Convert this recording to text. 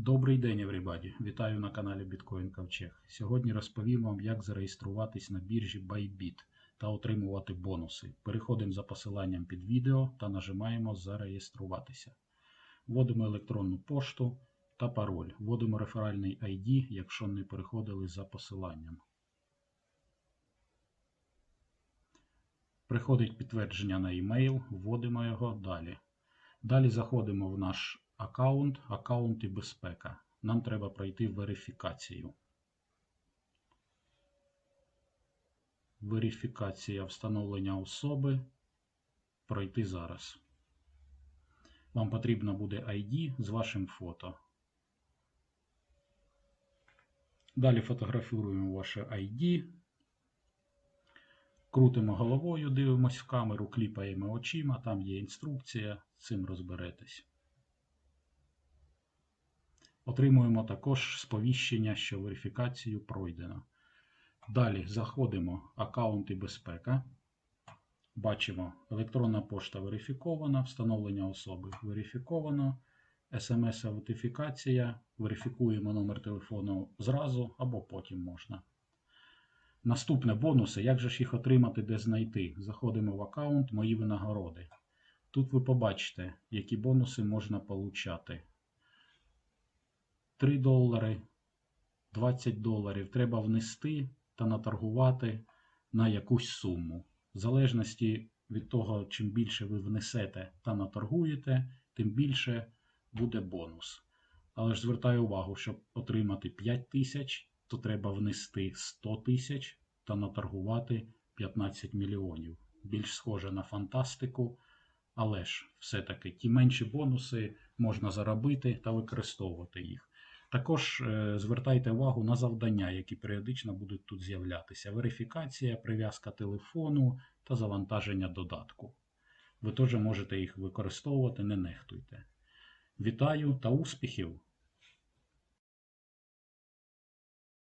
Добрий день, everybody! Вітаю на каналі Bitcoin Ковчег. Сьогодні розповім вам, як зареєструватись на біржі Bybit та отримувати бонуси. Переходимо за посиланням під відео та нажимаємо Зареєструватися. Вводимо електронну пошту та пароль. Вводимо реферальний ID, якщо не переходили за посиланням. Приходить підтвердження на e-mail, вводимо його далі. Далі заходимо в наш аккаунт, аккаунт і безпека. Нам треба пройти верифікацію. Верифікація встановлення особи. Пройти зараз. Вам потрібно буде ID з вашим фото. Далі фотографуємо ваше ID. Крутимо головою, дивимося в камеру, кліпаємо очима, там є інструкція, з цим розберетесь. Отримуємо також сповіщення, що верифікацію пройдено. Далі заходимо аккаунт і безпека. Бачимо, електронна пошта верифікована, встановлення особи верифіковано, смс-аутифікація, верифікуємо номер телефону зразу або потім можна. Наступне бонуси. Як же ж їх отримати, де знайти? Заходимо в аккаунт Мої винагороди. Тут ви побачите, які бонуси можна получати. 3 долари, 20 доларів треба внести та наторгувати на якусь суму. В залежності від того, чим більше ви внесете та наторгуєте, тим більше буде бонус. Але ж звертаю увагу, щоб отримати 5 тисяч, то треба внести 100 тисяч та наторгувати 15 мільйонів. Більш схоже на фантастику, але ж все-таки ті менші бонуси можна заробити та використовувати їх. Також е, звертайте увагу на завдання, які періодично будуть тут з'являтися: верифікація, прив'язка телефону та завантаження додатку. Ви теж можете їх використовувати, не нехтуйте. Вітаю та успіхів!